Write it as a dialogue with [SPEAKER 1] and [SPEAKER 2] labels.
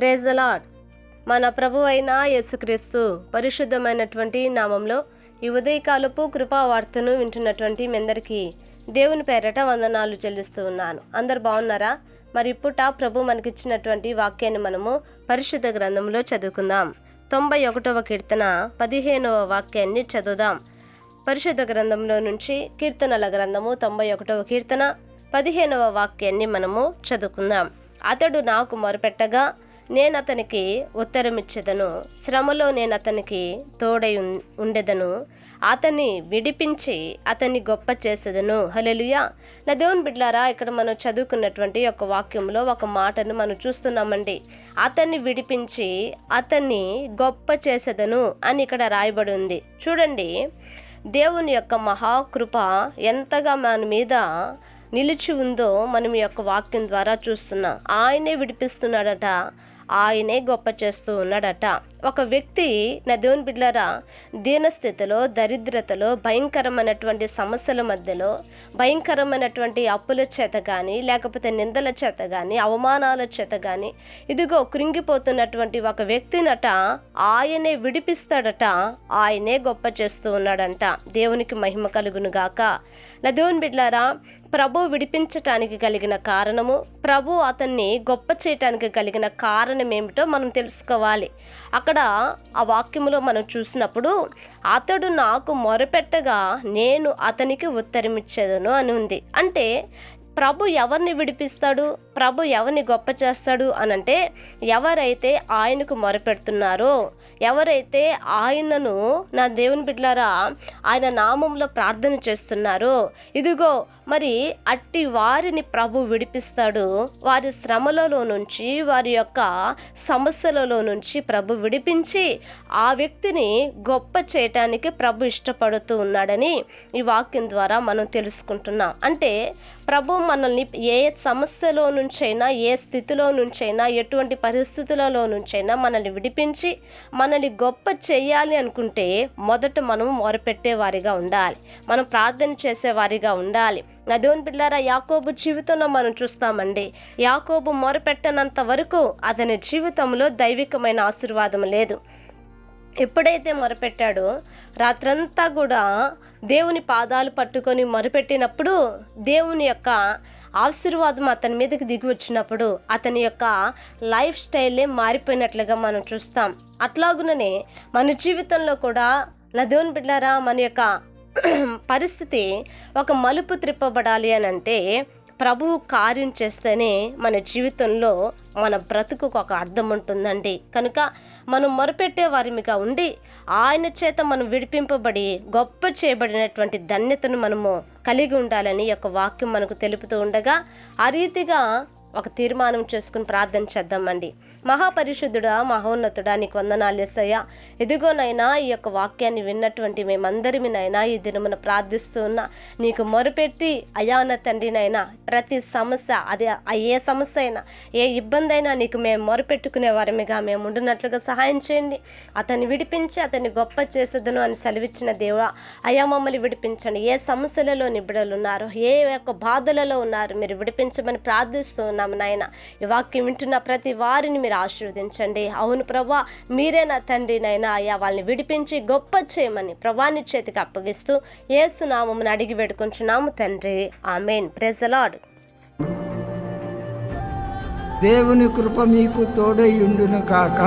[SPEAKER 1] Praise the Lord మన ప్రభు అయిన యేసుక్రీస్తు పరిశుద్ధమైనటువంటి నామంలో ఈ ఉదయకాలపు కృపా వార్తను వింటున్నటువంటి మీ అందరికీ దేవుని పేరట వందనాలు చెల్లిస్తూ ఉన్నాను. అందరు బాగున్నారా? మరి ఇప్పుట ప్రభు మనకిచ్చినటువంటి వాక్యాన్ని మనము పరిశుద్ధ గ్రంథంలో చదువుకుందాం. తొంభై ఒకటవ కీర్తన పదిహేనవ వాక్యాన్ని చదువుదాం. పరిశుద్ధ గ్రంథంలో నుంచి కీర్తనల గ్రంథము తొంభై ఒకటవ కీర్తన పదిహేనవ వాక్యాన్ని మనము చదువుకుందాం. అతడు నాకు మొరపెట్టగా నేను అతనికి ఉత్తరమిచ్చేదను. శ్రమలో నేను అతనికి తోడై ఉన్- ఉండెదను. అతన్ని విడిపించి అతన్ని గొప్ప చేసేదను. హలెలుయా నా దేవుని బిడ్లారా ఇక్కడ మనం చదువుకున్నటువంటి ఒక వాక్యంలో ఒక మాటను మనం చూస్తున్నామండి. అతన్ని విడిపించి అతన్ని గొప్ప చేసేదను అని ఇక్కడ రాయబడి ఉంది. చూడండి. దేవుని యొక్క మహాకృప ఎంతగా మన మీద నిలిచి ఉందో మనం ఈ యొక్క వాక్యం ద్వారా చూస్తున్నాం. ఆయనే విడిపిస్తున్నాడట. ఆయనే గొప్ప చేస్తూ ఉన్నాడట. ఒక వ్యక్తి నా దేవుని బిడ్డలారా దీనస్థితిలో దరిద్రతలో భయంకరమైనటువంటి సమస్యల మధ్యలో భయంకరమైనటువంటి అప్పుల చేత కానీ లేకపోతే నిందల చేత కానీ అవమానాల చేత కానీ ఇదిగో కృంగిపోతున్నటువంటి ఒక వ్యక్తినట ఆయనే విడిపిస్తాడట ఆయనే గొప్ప చేస్తూ ఉన్నాడంట. దేవునికి మహిమ కలుగును గాక నా దేవుని బిడ్లారా ప్రభు విడిపించటానికి కలిగిన కారణము ప్రభు అతన్ని గొప్ప చేయటానికి కలిగిన కారణం ఏమిటో మనం తెలుసుకోవాలి. అక్కడ అక్కడ ఆ వాక్యంలో మనం చూసినప్పుడు అతడు నాకు మొరపెట్టగా నేను అతనికి ఉత్తరమిచ్చేదను అని ఉంది. అంటే ప్రభు ఎవరిని విడిపిస్తాడు? ప్రభు ఎవరిని గొప్ప చేస్తాడు? అని అంటే ఎవరైతే ఆయనకు మొరపెడుతున్నారో ఎవరైతే ఆయనను నా దేవుని బిడ్డలారా ఆయన నామంలో ప్రార్థన చేస్తున్నారో ఇదిగో మరి అట్టి వారిని ప్రభు విడిపిస్తాడు. వారి శ్రమలలో నుంచి వారి యొక్క సమస్యలలో నుంచి ప్రభు విడిపించి ఆ వ్యక్తిని గొప్ప చేయటానికి ప్రభు ఇష్టపడుతూ ఉన్నాడని ఈ వాక్యం ద్వారా మనం తెలుసుకుంటున్నాం. అంటే ప్రభు మనల్ని ఏ సమస్యలో నుంచైనా ఏ స్థితిలో నుంచైనా ఎటువంటి పరిస్థితులలో నుంచైనా మనల్ని విడిపించి మనల్ని గొప్ప చేయాలి అనుకుంటే మొదట మనం మొరపెట్టే వారిగా ఉండాలి. మనం ప్రార్థన చేసే వారిగా ఉండాలి బిడ్డారా యాకోబు జీవితంలో మనం చూస్తామండి. యాకోబు మొరపెట్టనంత వరకు అతని జీవితంలో దైవికమైన ఆశీర్వాదం లేదు. ఎప్పుడైతే మొరపెట్టాడో రాత్రంతా కూడా దేవుని పాదాలు పట్టుకొని మొరపెట్టినప్పుడు దేవుని యొక్క ఆశీర్వాదం అతని మీదకి దిగి వచ్చినప్పుడు అతని యొక్క లైఫ్ స్టైలే మారిపోయినట్లుగా మనం చూస్తాం. అట్లాగుననే మన జీవితంలో కూడా నా దేవుని బిడ్డారా మన యొక్క పరిస్థితి ఒక మలుపు త్రిప్పబడాలి అని అంటే ప్రభువు కార్యం చేస్తేనే మన జీవితంలో మన బ్రతుకుకు ఒక అర్థం ఉంటుందండి. కనుక మనం మొరపెట్టే వారిమిగా ఉండి ఆయన చేత మనం విడిపింపబడి గొప్ప చేయబడినటువంటి ధన్యతను మనము కలిగి ఉండాలని యొక్క వాక్యం మనకు తెలుపుతూ ఉండగా ఆ రీతిగా ఒక తీర్మానం చేసుకుని ప్రార్థన చేద్దామండి. మహాపరిశుద్ధుడా మహోన్నతుడా నీకు వందనాలు ఎస్సయ్యా ఇదిగోనైనా ఈ యొక్క వాక్యాన్ని విన్నటువంటి మేమందరిమినైనా ఈ దినమున ప్రార్థిస్తూ ఉన్నా నీకు మొరపెట్టి అయాన తండ్రినైనా ప్రతి సమస్య అది ఏ సమస్య అయినా ఏ ఇబ్బంది అయినా నీకు మేము మొరపెట్టుకునే వారమిగా మేము ఉండినట్లుగా సహాయం చేయండి. అతన్ని విడిపించి అతన్ని గొప్ప చేసేదను అని సెలవిచ్చిన దేవుడా అయా మమ్మల్ని విడిపించండి. ఏ సమస్యలలో నిబిడలు ఉన్నారు ఏ యొక్క బాధలలో ఉన్నారు మీరు విడిపించమని ప్రార్థిస్తూ ఉన్నాము నాయన. ఈ వాక్యం వింటున్న ప్రతి వారిని మీరు ఆశీర్వదించండి. అవును ప్రభా మీరే నా తండ్రి నైనా అయ్యా వాళ్ళని విడిపించి గొప్ప చేయమని ప్రభాని చేతికి అప్పగిస్తూ ఏసునామమును అడిగి పెట్టుకుంటున్నాము తండ్రి. ఆమెన్. ప్రెజలాడ్
[SPEAKER 2] దేవుని కృప మీకు తోడై ఉండును కాక.